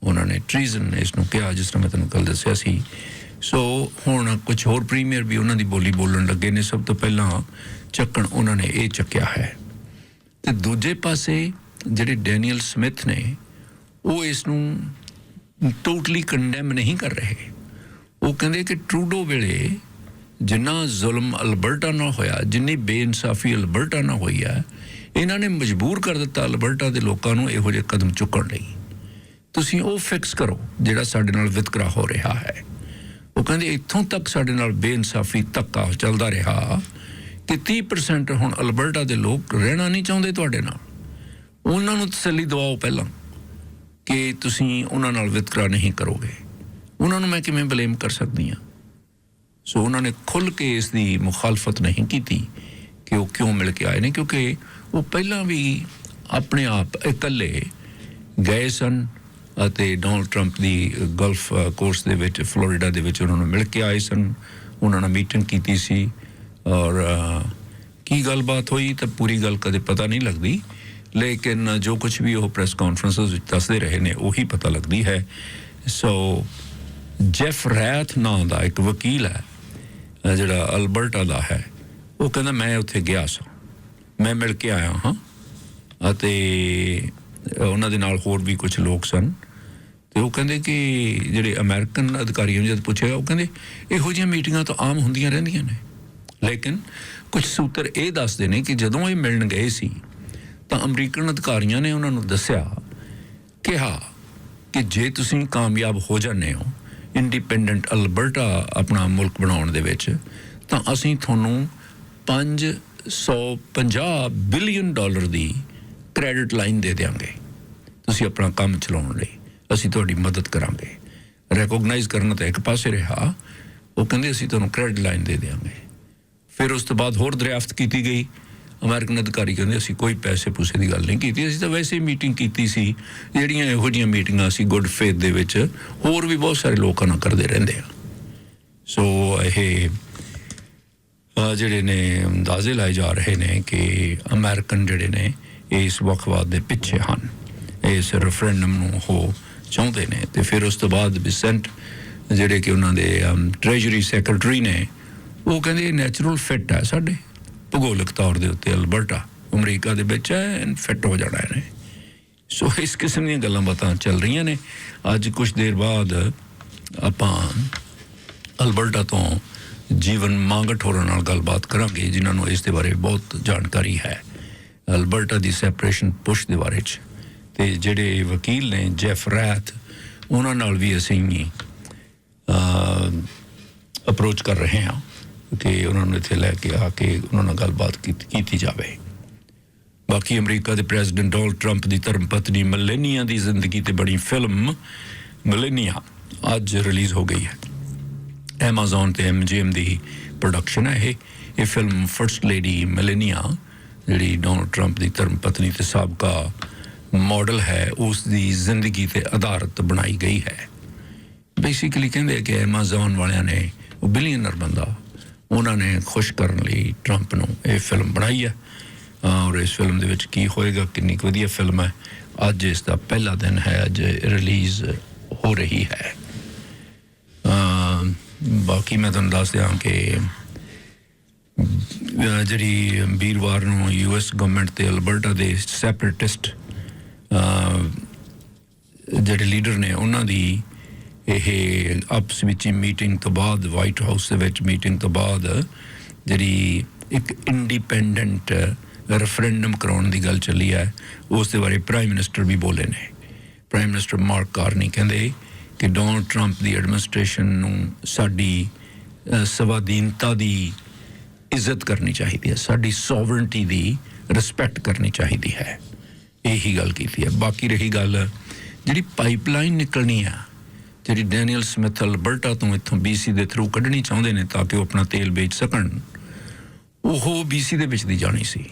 Speaker 1: ਉਹਨਾਂ ਨੇ ਟ੍ਰੀਜ਼ਨ ਇਸ ਨੂੰ ਕਿਹਾ, ਜਿਸ ਤਰ੍ਹਾਂ ਮੈਂ ਤੁਹਾਨੂੰ ਕੱਲ ਦੱਸਿਆ ਸੀ। ਸੋ ਹੁਣ ਕੁਝ ਹੋਰ ਪ੍ਰੀਮੀਅਰ ਵੀ ਉਹਨਾਂ ਦੀ ਬੋਲੀ ਬੋਲਣ ਲੱਗੇ ਨੇ। ਸਭ ਤੋਂ ਪਹਿਲਾਂ ਚੱਕਣ ਉਹਨਾਂ ਨੇ ਇਹ ਚੱਕਿਆ ਹੈ। ਤੇ ਦੂਜੇ ਪਾਸੇ ਜਿਹੜੇ ਡੈਨੀਅਲ ਸਮਿਥ ਨੇ, ਉਹ ਇਸ ਨੂੰ ਟੋਟਲੀ ਕੰਡੈਮ ਨਹੀਂ ਕਰ ਰਹੇ। ਉਹ ਕਹਿੰਦੇ ਕਿ ਟਰੂਡੋ ਵੇਲੇ ਜਿੰਨਾ ਜ਼ੁਲਮ ਅਲਬਰਟਾ ਨਾਲ ਹੋਇਆ, ਜਿੰਨੀ ਬੇਇਨਸਾਫੀ ਅਲਬਰਟਾ ਨਾਲ ਹੋਈ ਆ, ਇਹਨਾਂ ਨੇ ਮਜਬੂਰ ਕਰ ਦਿੱਤਾ ਅਲਬਰਟਾ ਦੇ ਲੋਕਾਂ ਨੂੰ ਇਹੋ ਜਿਹੇ ਕਦਮ ਚੁੱਕਣ ਲਈ। ਤੁਸੀਂ ਉਹ ਫਿਕਸ ਕਰੋ ਜਿਹੜਾ ਸਾਡੇ ਨਾਲ ਵਿਤਕਰਾ ਹੋ ਰਿਹਾ ਹੈ। ਉਹ ਕਹਿੰਦੇ, ਇੱਥੋਂ ਤੱਕ ਸਾਡੇ ਨਾਲ ਬੇਇਨਸਾਫੀ ਧੱਕਾ ਚੱਲਦਾ ਰਿਹਾ। ਕਿ 30% ਹੁਣ ਅਲਬਰਟਾ ਦੇ ਲੋਕ ਰਹਿਣਾ ਨਹੀਂ ਚਾਹੁੰਦੇ ਤੁਹਾਡੇ ਨਾਲ। ਉਹਨਾਂ ਨੂੰ ਤਸੱਲੀ ਦਿਵਾਓ ਪਹਿਲਾਂ ਕਿ ਤੁਸੀਂ ਉਹਨਾਂ ਨਾਲ ਵਿਤਕਰਾ ਨਹੀਂ ਕਰੋਗੇ। ਉਹਨਾਂ ਨੂੰ ਮੈਂ ਕਿਵੇਂ ਬਲੇਮ ਕਰ ਸਕਦੀ ਹਾਂ? ਸੋ ਉਹਨਾਂ ਨੇ ਖੁੱਲ ਕੇ ਇਸ ਦੀ ਮੁਖਾਲਫਤ ਨਹੀਂ ਕੀਤੀ ਕਿ ਉਹ ਕਿਉਂ ਮਿਲ ਕੇ ਆਏ ਨੇ, ਕਿਉਂਕਿ ਉਹ ਪਹਿਲਾਂ ਵੀ ਆਪਣੇ ਆਪ ਇਕੱਲੇ ਗਏ ਸਨ ਅਤੇ ਡੋਨਲਡ ਟਰੰਪ ਦੀ ਗਲਫ ਕੋਰਸ ਦੇ ਵਿੱਚ ਫਲੋਰੀਡਾ ਦੇ ਵਿੱਚ ਉਹਨਾਂ ਨੂੰ ਮਿਲ ਕੇ ਆਏ ਸਨ। ਉਹਨਾਂ ਨਾਲ ਮੀਟਿੰਗ ਕੀਤੀ ਸੀ। ਔਰ ਕੀ ਗੱਲਬਾਤ ਹੋਈ ਤਾਂ ਪੂਰੀ ਗੱਲ ਕਦੇ ਪਤਾ ਨਹੀਂ ਲੱਗਦੀ। ਲੇਕਿਨ ਜੋ ਕੁਝ ਵੀ ਉਹ ਪ੍ਰੈਸ ਕਾਨਫਰੰਸਸ ਵਿੱਚ ਦੱਸਦੇ ਰਹੇ ਨੇ, ਉਹੀ ਪਤਾ ਲੱਗਦੀ ਹੈ। ਸੋ ਜੈਫ ਰੈਥ ਨਾਂ ਦਾ ਇੱਕ ਵਕੀਲ ਹੈ ਜਿਹੜਾ ਅਲਬਰਟਾ ਦਾ ਹੈ। ਉਹ ਕਹਿੰਦਾ, ਮੈਂ ਉੱਥੇ ਗਿਆ ਸਾਂ। ਮੈਂ ਮਿਲ ਕੇ ਆਇਆ ਹਾਂ ਅਤੇ ਉਹਨਾਂ ਦੇ ਨਾਲ ਹੋਰ ਵੀ ਕੁਝ ਲੋਕ ਸਨ। ਤੇ ਉਹ ਕਹਿੰਦੇ ਕਿ ਜਿਹੜੇ ਅਮਰੀਕਨ ਅਧਿਕਾਰੀਆਂ ਨੂੰ ਜਦ ਪੁੱਛਿਆ, ਉਹ ਕਹਿੰਦੇ, ਇਹੋ ਜਿਹੀਆਂ ਮੀਟਿੰਗਾਂ ਤਾਂ ਆਮ ਹੁੰਦੀਆਂ ਰਹਿੰਦੀਆਂ ਨੇ। ਲੇਕਿਨ ਕੁਝ ਸੂਤਰ ਇਹ ਦੱਸਦੇ ਨੇ ਕਿ ਜਦੋਂ ਇਹ ਮਿਲਣ ਗਏ ਸੀ, ਤਾਂ ਅਮਰੀਕਨ ਅਧਿਕਾਰੀਆਂ ਨੇ ਉਹਨਾਂ ਨੂੰ ਦੱਸਿਆ ਕਿਹਾ ਕਿ ਜੇ ਤੁਸੀਂ ਕਾਮਯਾਬ ਹੋ ਜਾਂਦੇ ਹੋ, ਇੰਡੀਪੈਂਡੈਂਟ ਅਲਬਰਟਾ ਆਪਣਾ ਮੁਲਕ ਬਣਾਉਣ ਦੇ ਵਿੱਚ, ਤਾਂ ਅਸੀਂ ਤੁਹਾਨੂੰ 550 ਬਿਲੀਅਨ ਡਾਲਰ ਦੀ ਕ੍ਰੈਡਿਟ ਲਾਈਨ ਦੇ ਦੇਵਾਂਗੇ ਤੁਸੀਂ ਆਪਣਾ ਕੰਮ ਚਲਾਉਣ ਲਈ ਅਸੀਂ ਤੁਹਾਡੀ ਮਦਦ ਕਰਾਂਗੇ। ਰੈਕੋਗਨਾਈਜ਼ ਕਰਨਾ ਤਾਂ ਇੱਕ ਪਾਸੇ ਰਿਹਾ, ਉਹ ਕਹਿੰਦੇ ਅਸੀਂ ਤੁਹਾਨੂੰ ਕ੍ਰੈਡਿਟ ਲਾਈਨ ਦੇ ਦੇਵਾਂਗੇ ਫਿਰ ਉਸ ਤੋਂ ਬਾਅਦ ਹੋਰ ਦਰਿਆਫਤ ਕੀਤੀ ਗਈ। ਅਮਰੀਕਨ ਅਧਿਕਾਰੀ ਕਹਿੰਦੇ, ਅਸੀਂ ਕੋਈ ਪੈਸੇ ਪੂਸੇ ਦੀ ਗੱਲ ਨਹੀਂ ਕੀਤੀ। ਅਸੀਂ ਤਾਂ ਵੈਸੇ ਹੀ ਮੀਟਿੰਗ ਕੀਤੀ ਸੀ। ਜਿਹੜੀਆਂ ਇਹੋ ਜਿਹੀਆਂ ਮੀਟਿੰਗਾਂ ਅਸੀਂ ਗੁੱਡ ਫੇਥ ਦੇ ਵਿੱਚ ਹੋਰ ਵੀ ਬਹੁਤ ਸਾਰੇ ਲੋਕਾਂ ਨਾਲ ਕਰਦੇ ਰਹਿੰਦੇ ਆ ਸੋ ਇਹ ਜਿਹੜੇ ਨੇ ਅੰਦਾਜ਼ੇ ਲਾਏ ਜਾ ਰਹੇ ਨੇ ਕਿ ਅਮਰੀਕਨ ਜਿਹੜੇ ਨੇ ਇਸ ਵਕਵਾਦ ਦੇ ਪਿੱਛੇ ਹਨ। ਇਸ ਰੈਫਰੈਂਡਮ ਨੂੰ ਉਹ ਚਾਹੁੰਦੇ ਨੇ। ਤੇ ਫਿਰ ਉਸ ਤੋਂ ਬਾਅਦ ਬਿਸੈਂਟ ਜਿਹੜੇ ਕਿ ਉਹਨਾਂ ਦੇ ਟ੍ਰੈਜਰੀ ਸੈਕਟਰੀ ਨੇ ਉਹ ਕਹਿੰਦੇ ਨੈਚੁਰਲ ਫਿੱਟ ਹੈ ਸਾਡੇ। ਭੂਗੋਲਿਕ ਤੌਰ ਦੇ ਉੱਤੇ ਅਲਬਰਟਾ ਅਮਰੀਕਾ ਦੇ ਵਿੱਚ ਹੈ ਫਿੱਟ ਹੋ ਜਾਣਾ ਇਹਨੇ। ਸੋ ਇਸ ਕਿਸਮ ਦੀਆਂ ਗੱਲਾਂ ਬਾਤਾਂ ਚੱਲ ਰਹੀਆਂ ਨੇ। ਅੱਜ ਕੁਝ ਦੇਰ ਬਾਅਦ ਆਪਾਂ ਅਲਬਰਟਾ ਤੋਂ ਜੀਵਨ ਮੰਗਟ ਹੋਰਾਂ ਨਾਲ ਗੱਲਬਾਤ ਕਰਾਂਗੇ ਜਿਨ੍ਹਾਂ ਨੂੰ ਇਸ ਦੇ ਬਾਰੇ ਬਹੁਤ ਜਾਣਕਾਰੀ ਹੈ। ਅਲਬਰਟਾ ਦੀ ਸੈਪਰੇਸ਼ਨ ਪੁਸ਼ ਦੇ ਬਾਰੇ ਚ। ਤੇ ਜਿਹੜੇ ਵਕੀਲ ਨੇ ਜੈਫ ਰੈਥ ਉਹਨਾਂ ਨਾਲ ਵੀ ਅਸੀਂ ਅਹ, ਅਪਰੋਚ ਕਰ ਰਹੇ ਹਾਂ। ਕਿ ਉਹਨਾਂ ਨੂੰ ਇੱਥੇ ਲੈ ਕੇ ਆ ਕੇ ਉਹਨਾਂ ਨਾਲ ਗੱਲਬਾਤ ਕੀਤੀ ਜਾਵੇ। ਬਾਕੀ ਅਮਰੀਕਾ ਦੇ ਪ੍ਰੈਜ਼ੀਡੈਂਟ ਡੋਨਲਡ ਟਰੰਪ ਦੀ ਧਰਮ ਪਤਨੀ ਮਲੇਨੀਆ ਦੀ ਜ਼ਿੰਦਗੀ ਤੇ ਬਣੀ ਫਿਲਮ ਮਲੇਨੀਆ ਅੱਜ ਰਿਲੀਜ਼ ਹੋ ਗਈ ਹੈ। Amazon ਤੇ MGM ਦੀ ਪ੍ਰੋਡਕਸ਼ਨ ਹੈ ਇਹ। ਇਹ ਫਿਲਮ ਫਰਸਟ ਲੇਡੀ ਮਲੇਨੀਆ, ਜਿਹੜੀ ਡੋਨਲਡ ਟਰੰਪ ਦੀ ਧਰਮ ਪਤਨੀ ਤੇ ਸਾਬਕਾ ਮਾਡਲ ਹੈ, ਉਸ ਦੀ ਜ਼ਿੰਦਗੀ ਤੇ ਆਧਾਰਿਤ ਬਣਾਈ ਗਈ ਹੈ। ਬੇਸਿਕਲੀ ਕਹਿੰਦੇ ਕਿ Amazon ਵਾਲਿਆਂ ਨੇ ਉਹ ਬਿਲੀਅਨਰ ਬੰਦਾ ਉਹਨਾਂ ਨੇ ਖੁਸ਼ ਕਰਨ ਲਈ ਟਰੰਪ ਨੂੰ ਇਹ ਫਿਲਮ ਬਣਾਈ ਹੈ। ਔਰ ਇਸ ਫਿਲਮ ਦੇ ਵਿੱਚ ਕੀ ਹੋਏਗਾ, ਕਿੰਨੀ ਕੁ ਵਧੀਆ ਫਿਲਮ ਹੈ, ਅੱਜ ਇਸ ਦਾ ਪਹਿਲਾ ਦਿਨ ਹੈ, ਅੱਜ ਰਿਲੀਜ਼ ਹੋ ਰਹੀ ਹੈ। ਬਾਕੀ ਮੈਂ ਤੁਹਾਨੂੰ ਦੱਸ ਦਿਆਂ ਕਿ ਜਿਹੜੀ ਵੀਰਵਾਰ ਨੂੰ ਯੂਐਸ ਗਵਰਨਮੈਂਟ ਤੇ ਅਲਬਰਟਾ ਦੇ ਸੈਪਰੇਟਿਸਟ ਜਿਹੜੇ ਲੀਡਰ ਨੇ, ਉਹਨਾਂ ਦੀ ਇਹ ਆਪਸ ਵਿੱਚ ਮੀਟਿੰਗ ਤੋਂ ਬਾਅਦ ਵਾਈਟ ਹਾਊਸ ਦੇ ਵਿੱਚ ਮੀਟਿੰਗ ਤੋਂ ਬਾਅਦ ਜਿਹੜੀ ਇੱਕ ਇੰਡੀਪੈਂਡੈਂਟ ਰੈਫਰੈਂਡਮ ਕਰਾਉਣ ਦੀ ਗੱਲ ਚੱਲੀ ਹੈ, ਉਸ ਦੇ ਬਾਰੇ ਪ੍ਰਾਈਮ ਮਿਨਿਸਟਰ ਵੀ ਬੋਲੇ ਨੇ। ਪ੍ਰਾਈਮ ਮਿਨਿਸਟਰ ਮਾਰਕ ਕਾਰਨੀ ਕਹਿੰਦੇ ਕਿ ਡੋਨਲਡ ਟਰੰਪ ਦੀ ਐਡਮਿਨਿਸਟ੍ਰੇਸ਼ਨ ਨੂੰ ਸਾਡੀ ਸਵਾਧੀਨਤਾ ਦੀ ਇੱਜ਼ਤ ਕਰਨੀ ਚਾਹੀਦੀ ਹੈ, ਸਾਡੀ ਸੋਵਰਨਟੀ ਦੀ ਰਿਸਪੈਕਟ ਕਰਨੀ ਚਾਹੀਦੀ ਹੈ। ਇਹੀ ਗੱਲ ਕੀਤੀ ਹੈ। ਬਾਕੀ ਰਹੀ ਗੱਲ ਜਿਹੜੀ ਪਾਈਪਲਾਈਨ ਨਿਕਲਣੀ ਆ ਜਿਹੜੀ ਡੈਨੀਅਲ ਸਮਿਥ ਅਲਬਰਟਾ ਤੋਂ ਇੱਥੋਂ BC ਦੇ ਥਰੂ ਕੱਢਣੀ ਚਾਹੁੰਦੇ ਨੇ ਤਾਂ ਕਿ ਉਹ ਆਪਣਾ ਤੇਲ ਵੇਚ ਸਕਣ, ਉਹ BC ਦੇ ਵਿੱਚ ਦੀ ਜਾਣੀ ਸੀ।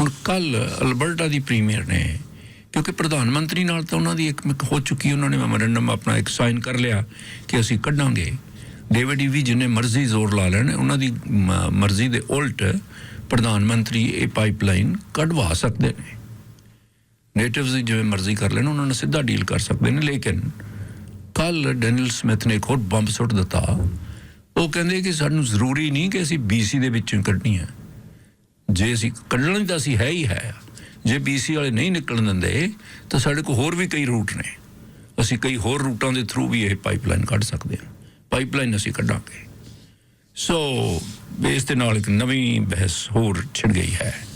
Speaker 1: ਹੁਣ ਕੱਲ ਅਲਬਰਟਾ ਦੀ ਪ੍ਰੀਮੀਅਰ ਨੇ, ਕਿਉਂਕਿ ਪ੍ਰਧਾਨ ਮੰਤਰੀ ਨਾਲ ਤਾਂ ਉਹਨਾਂ ਦੀ ਇੱਕ ਮਿਕ ਹੋ ਚੁੱਕੀ, ਉਹਨਾਂ ਨੇ ਮੈਮੋਰੈਂਡਮ ਆਪਣਾ ਇੱਕ ਸਾਈਨ ਕਰ ਲਿਆ ਕਿ ਅਸੀਂ ਕੱਢਾਂਗੇ। ਡੇਵਿਡ ਵੀ ਜਿੰਨੇ ਮਰਜ਼ੀ ਜ਼ੋਰ ਲਾ ਲੈਣ, ਉਹਨਾਂ ਦੀ ਮ- ਮਰਜ਼ੀ ਦੇ ਉਲਟ ਪ੍ਰਧਾਨ ਮੰਤਰੀ ਇਹ ਪਾਈਪਲਾਈਨ ਕਢਵਾ ਸਕਦੇ ਨੇ। ਨੇਟਿਵਸ ਜਿਵੇਂ ਮਰਜ਼ੀ ਕਰ ਲੈਣ, ਉਹਨਾਂ ਨੂੰ ਸਿੱਧਾ ਡੀਲ ਕਰ ਸਕਦੇ ਨੇ, ਲੇਕਿਨ ਕੱਲ ਡੈਨੀਅਲ ਸਮਿਥ ਨੇ ਇੱਕ ਹੋਰ ਬੰਬ ਸੁੱਟ ਦਿੱਤਾ। ਉਹ ਕਹਿੰਦੇ ਕਿ ਸਾਨੂੰ ਜ਼ਰੂਰੀ ਨਹੀਂ ਕਿ ਅਸੀਂ BC ਦੇ ਵਿੱਚੋਂ ਕੱਢਣੀ ਹੈ ਜੇ ਅਸੀਂ ਕੱਢਣੀ ਤਾਂ ਅਸੀਂ ਹੈ ਹੀ ਹੈ। ਜੇ BC ਵਾਲੇ ਨਹੀਂ ਨਿਕਲਣ ਦਿੰਦੇ, ਤਾਂ ਸਾਡੇ ਕੋਲ ਹੋਰ ਵੀ ਕਈ ਰੂਟ ਨੇ। ਅਸੀਂ ਕਈ ਹੋਰ ਰੂਟਾਂ ਦੇ ਥਰੂ ਵੀ ਇਹ ਪਾਈਪਲਾਈਨ ਕੱਢ ਸਕਦੇ ਹਾਂ। ਪਾਈਪਲਾਈਨ ਅਸੀਂ ਕੱਢਾਂਗੇ। ਸੋ ਇਸ ਦੇ ਨਾਲ ਇੱਕ ਨਵੀਂ ਬਹਿਸ ਹੋਰ ਛਿੜ ਗਈ ਹੈ।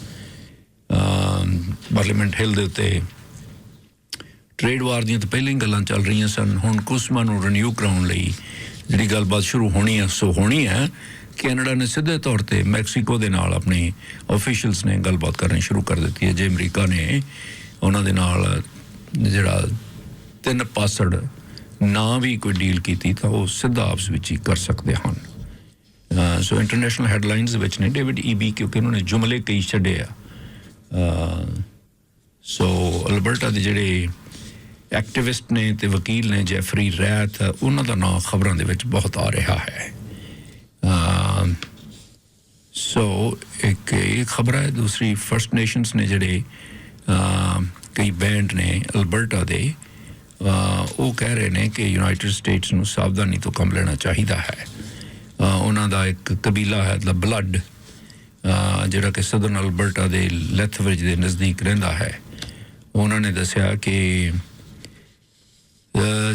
Speaker 1: ਪਾਰਲੀਮੈਂਟ ਹਿੱਲ ਦੇ ਉੱਤੇ ਟ੍ਰੇਡ ਵਾਰ ਦੀਆਂ ਤਾਂ ਪਹਿਲਾਂ ਹੀ ਗੱਲਾਂ ਚੱਲ ਰਹੀਆਂ ਸਨ। ਹੁਣ ਕੁਸਮਾ ਨੂੰ ਰੀਨਿਊ ਕਰਾਉਣ ਲਈ ਜਿਹੜੀ ਗੱਲਬਾਤ ਸ਼ੁਰੂ ਹੋਣੀ ਹੈ ਸੋ ਹੋਣੀ ਹੈ ਕੈਨੇਡਾ ਨੇ ਸਿੱਧੇ ਤੌਰ ਤੇ ਮੈਕਸੀਕੋ ਦੇ ਨਾਲ ਆਪਣੇ ਅਫੀਸ਼ੀਅਲਸ ਨੇ ਗੱਲਬਾਤ ਕਰਨੀ ਸ਼ੁਰੂ ਕਰ ਦਿੱਤੀ ਹੈ। ਜੇ ਅਮਰੀਕਾ ਨੇ ਉਹਨਾਂ ਦੇ ਨਾਲ ਜਿਹੜਾ ਤਿੰਨ ਪਾਸੜ ਨਾ ਵੀ ਕੋਈ ਡੀਲ ਕੀਤੀ ਤਾਂ ਉਹ ਸਿੱਧਾ ਆਪਸ ਵਿੱਚ ਹੀ ਕਰ ਸਕਦੇ ਹਨ। ਸੋ ਇੰਟਰਨੈਸ਼ਨਲ ਹੈਡਲਾਈਨਸ ਵਿੱਚ ਨੇ ਡੇਵਿਡ ਈਬੀ ਕਿਉਂਕਿ ਉਹਨਾਂ ਨੇ ਜੁਮਲੇ ਕਈ ਛੱਡੇ ਆ। ਸੋ ਅਲਬਰਟਾ ਦੇ ਜਿਹੜੇ ਐਕਟਿਵਿਸਟ ਨੇ ਤੇ ਵਕੀਲ ਨੇ ਜੈਫਰੀ ਰੈਤ, ਉਹਨਾਂ ਦਾ ਨਾਮ ਖਬਰਾਂ ਦੇ ਵਿੱਚ ਬਹੁਤ ਆ ਰਿਹਾ ਹੈ। ਸੋ ਇੱਕ ਇਹ ਖਬਰ ਹੈ, ਦੂਸਰੀ ਫਰਸਟ ਨੇਸ਼ਨਸ ਨੇ ਜਿਹੜੇ ਕਈ ਬੈਂਡ ਨੇ ਅਲਬਰਟਾ ਦੇ ਉਹ ਕਹਿ ਰਹੇ ਨੇ ਕਿ ਯੂਨਾਈਟਿਡ ਸਟੇਟਸ ਨੂੰ ਸਾਵਧਾਨੀ ਤੋਂ ਕੰਮ ਲੈਣਾ ਚਾਹੀਦਾ ਹੈ। ਉਹਨਾਂ ਦਾ ਇੱਕ ਕਬੀਲਾ ਹੈ ਦ ਬਲੱਡ ਜਿਹੜਾ ਕਿ ਸਦਰਨ ਅਲਬਰਟਾ ਦੇ ਲੈਥਵਿਜ ਦੇ ਨਜ਼ਦੀਕ ਰਹਿੰਦਾ ਹੈ। ਉਹਨਾਂ ਨੇ ਦੱਸਿਆ ਕਿ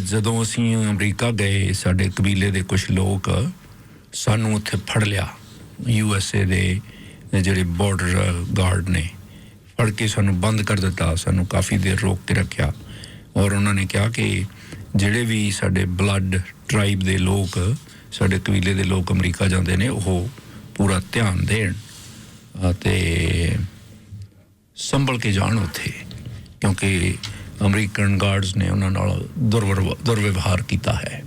Speaker 1: ਜਦੋਂ ਅਸੀਂ ਅਮਰੀਕਾ ਗਏ, ਸਾਡੇ ਕਬੀਲੇ ਦੇ ਕੁਝ ਲੋਕ ਸਾਨੂੰ ਉੱਥੇ ਫੜ ਲਿਆ। ਯੂ ਐਸ ਏ ਦੇ ਜਿਹੜੇ ਬਾਰਡਰ ਗਾਰਡ ਨੇ, ਫੜ ਕੇ ਸਾਨੂੰ ਬੰਦ ਕਰ ਦਿੱਤਾ, ਸਾਨੂੰ ਕਾਫੀ ਦੇਰ ਰੋਕ ਕੇ ਰੱਖਿਆ। ਔਰ ਉਹਨਾਂ ਨੇ ਕਿਹਾ ਕਿ ਜਿਹੜੇ ਵੀ ਸਾਡੇ ਬਲੱਡ ਟ੍ਰਾਈਬ ਦੇ ਲੋਕ, ਸਾਡੇ ਕਬੀਲੇ ਦੇ ਲੋਕ ਅਮਰੀਕਾ ਜਾਂਦੇ ਨੇ, ਉਹ ਪੂਰਾ ਧਿਆਨ ਦੇਣ ਅਤੇ ਸੰਭਲ ਕੇ ਜਾਣ ਉੱਥੇ। ਕਿਉਂਕਿ ਅਮਰੀਕਨ ਗਾਰਡਸ ਨੇ ਉਹਨਾਂ ਨਾਲ ਦੁਰਵਰ ਦੁਰਵਿਵਹਾਰ ਕੀਤਾ ਹੈ।